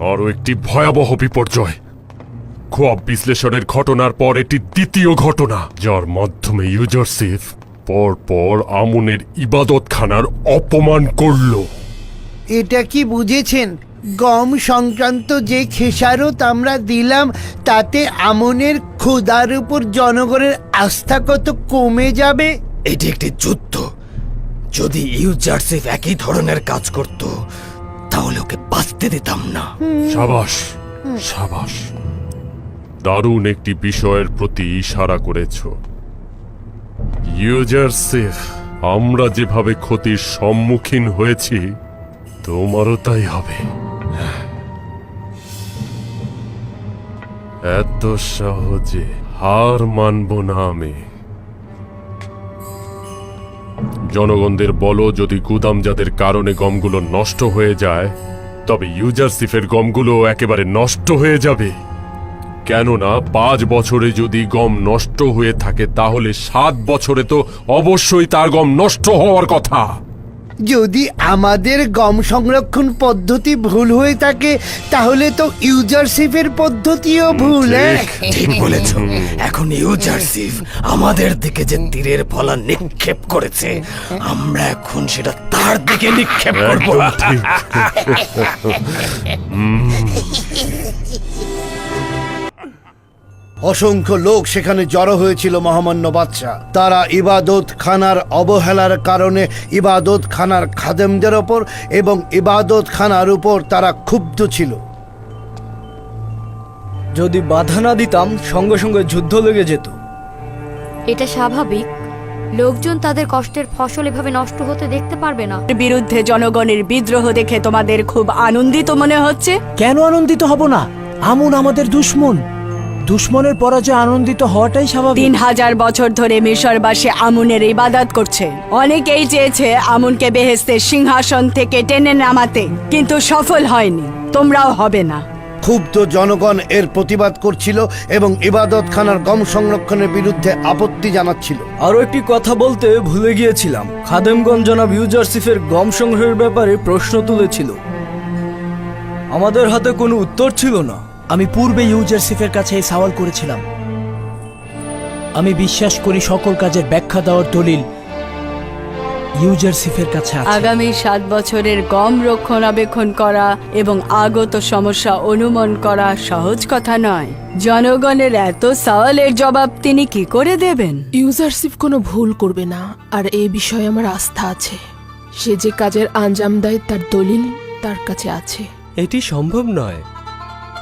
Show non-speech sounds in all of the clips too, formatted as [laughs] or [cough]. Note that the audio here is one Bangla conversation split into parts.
আরও একটি ভয়াবহ বিপর্যয়। খোয়াব বিশ্লেষণের ঘটনার পর এটি দ্বিতীয় ঘটনা যার মাধ্যমে ইউজারসিফ পর পর আমুনের ইবাদতখানার অপমান করল। এটা কি বুঝেছেন? গম সংক্রান্ত যে খেসারত আমরা দিলাম তাতে আমনের ক্ষুধার উপর জনগণের আস্থা কত কমে যাবে? এটি একটি যুদ্ধ। যদি ইউজারসিফ একই ধরনের কাজ করত তাহলে ওকে বাঁচতে দিতাম না। সাবাস সাবাস। দারুণ একটি বিষয়ের প্রতি ইশারা করেছ। ইউজারসিফ আমরা যেভাবে ক্ষতির সম্মুখীন হয়েছি, তোমারও তাই হবে। এত সহজে হার মানব না আমি। জনগণদের বলো, যদি গুদামজাদের কারণে গমগুলো নষ্ট হয়ে যায় তবে ইউজারসিফের গমগুলো একেবারে নষ্ট হয়ে যাবে। কেননা পাঁচ বছরে যদি গম নষ্ট হয়ে থাকে, তাহলে সাত বছরে তো অবশ্যই তার গম নষ্ট হওয়ার কথা। যদি আমাদের গম সংরক্ষণ পদ্ধতি ভুল হয়ে থাকে তাহলে তো ইউজারশিপের পদ্ধতিও ভুল হ্যাঁ? ঠিক বলেছ। এখন ইউজারসিফ আমাদের দিকে যে তীরের ফলা নিক্ষেপ করেছে আমরা এখন সেটা তার দিকে নিক্ষেপ করব। [laughs] অসংখ্য লোক সেখানে জড়ো হয়েছিল মহামান্য বাদশাহ। তারা ইবাদত খানার অবহেলার কারণে ইবাদত খানার খাদেমদের ওপর এবং ইবাদত খানার উপর তারা ক্ষুব্ধ ছিল। যদি বাধা না দিতাম সঙ্গে সঙ্গে যুদ্ধ লেগে যেত। এটা স্বাভাবিক। লোকজন তাদের কষ্টের ফসল এভাবে নষ্ট হতে দেখতে পারবে না। বিরুদ্ধে জনগণের বিদ্রোহ দেখে তোমাদের খুব আনন্দিত মনে হচ্ছে? কেন আনন্দিত হব না? আমুন আমাদের দুশ্মন। দুশ্মনের পরাজয় আনন্দিত হওয়াটাই স্বাভাবিক। তিন হাজার বছর ধরে মিশরবাসী আমুনের ইবাদত করছে। অনেকেই চেয়েছে আমুনকে বেহেস্তের সিংহাসন থেকে টেনে নামাতে কিন্তু সফল হয়নি। তোমরাও হবে না। ক্ষুব্ধ জনগণ এর প্রতিবাদ করছিল এবং ইবাদত খানার গম সংরক্ষণের বিরুদ্ধে আপত্তি জানাচ্ছিল। আরও একটি কথা বলতে ভুলে গিয়েছিলাম। খাদেমগঞ্জ জনাব ইউজারসিফের গম সংগ্রহের ব্যাপারে প্রশ্ন তুলেছিল। আমাদের হাতে কোনো উত্তর ছিল না। আমি পূর্বে ইউজারসিফের কাছে এই সওয়াল করেছিলাম। আমি বিশ্বাস করি সকল কাজের ব্যাখ্যা দেওয়ার দলিল ইউজারসিফের কাছে আছে। আগামী সাত বছরের গম রক্ষণাবেক্ষণ করা এবং আগত সমস্যা অনুমান করা সহজ কথা নয়। জনগণের এত সওয়ালের জবাব তিনি কি করে দেবেন? ইউজারশিপ কোনো ভুল করবে না আর এ বিষয়ে আমার আস্থা আছে। সে যে কাজের আঞ্জাম দেয় তার দলিল তার কাছে আছে। এটি সম্ভব নয়।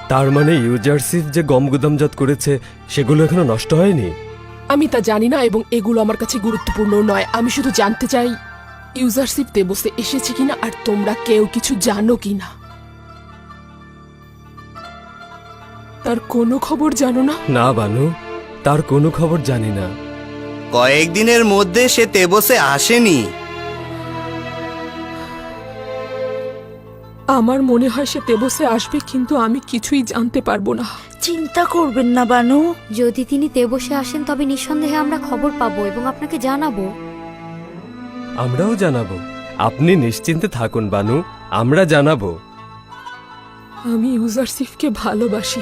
তার মানে ইউজারসিফ যে গম গুদামজাত করেছে সেগুলো এখনও নষ্ট হয়নি? আমি তা জানি না এবং এগুলো আমার কাছে গুরুত্বপূর্ণ নয়। আমি শুধু জানতে চাই ইউজারশিপ দেবসে এসেছে কিনা আর তোমরা কেউ কিছু জানো কিনা? তার কোনো খবর জানো না? না বানু তার কোনো খবর জানি না। কয়েকদিনের মধ্যে সে তেবসে আসেনি। আমার মনে হয় সে তেবসে আসবে কিন্তু আমি কিছুই জানতে পারব না। চিন্তা করবেন না বানু। যদি তিনি তেবসে আসেন তবে নিঃসন্দেহে আমরা খবর পাবো এবং আপনাকে জানাব। আমরাও জানাব। আপনি নিশ্চিন্তে থাকুন বানু। আমরা জানাব। আমি ইউজারশিফকে ভালোবাসি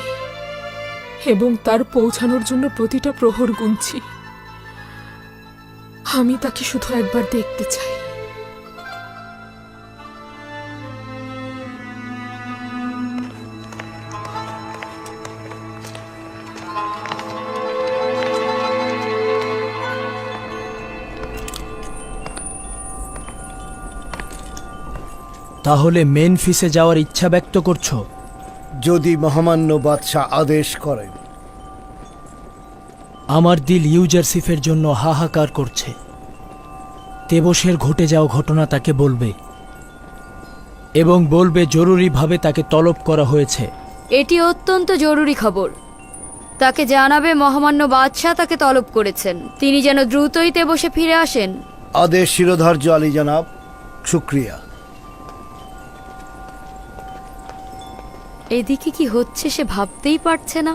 এবং তার পৌঁছানোর জন্য প্রতিটা প্রহর গুনছি। আমি তাকে শুধু একবার দেখতে চাই। তাহলে মেনফিসে যাওয়ার ইচ্ছা ব্যক্ত করছ? যদি মহামান্য বাদশাহ আদেশ করেন। আমার দিল ইউজারসিফের জন্য হাহাকার করছে। তেবসের ঘটে যাওয়া ঘটনা তাকে বলবে। এবং বলবে জরুরিভাবে তাকে তলব করা হয়েছে। এটি অত্যন্ত জরুরি খবর। তাকে জানাবে মহামান্য বাদশাহ তাকে তলব করেছেন। তিনি যেন দ্রুতই তেবসে ফিরে আসেন। আদেশ শিরোধার্য আলী জনাব। শুক্রিয়া। এদিকে কি হচ্ছে সে ভাবতেই পারছে না।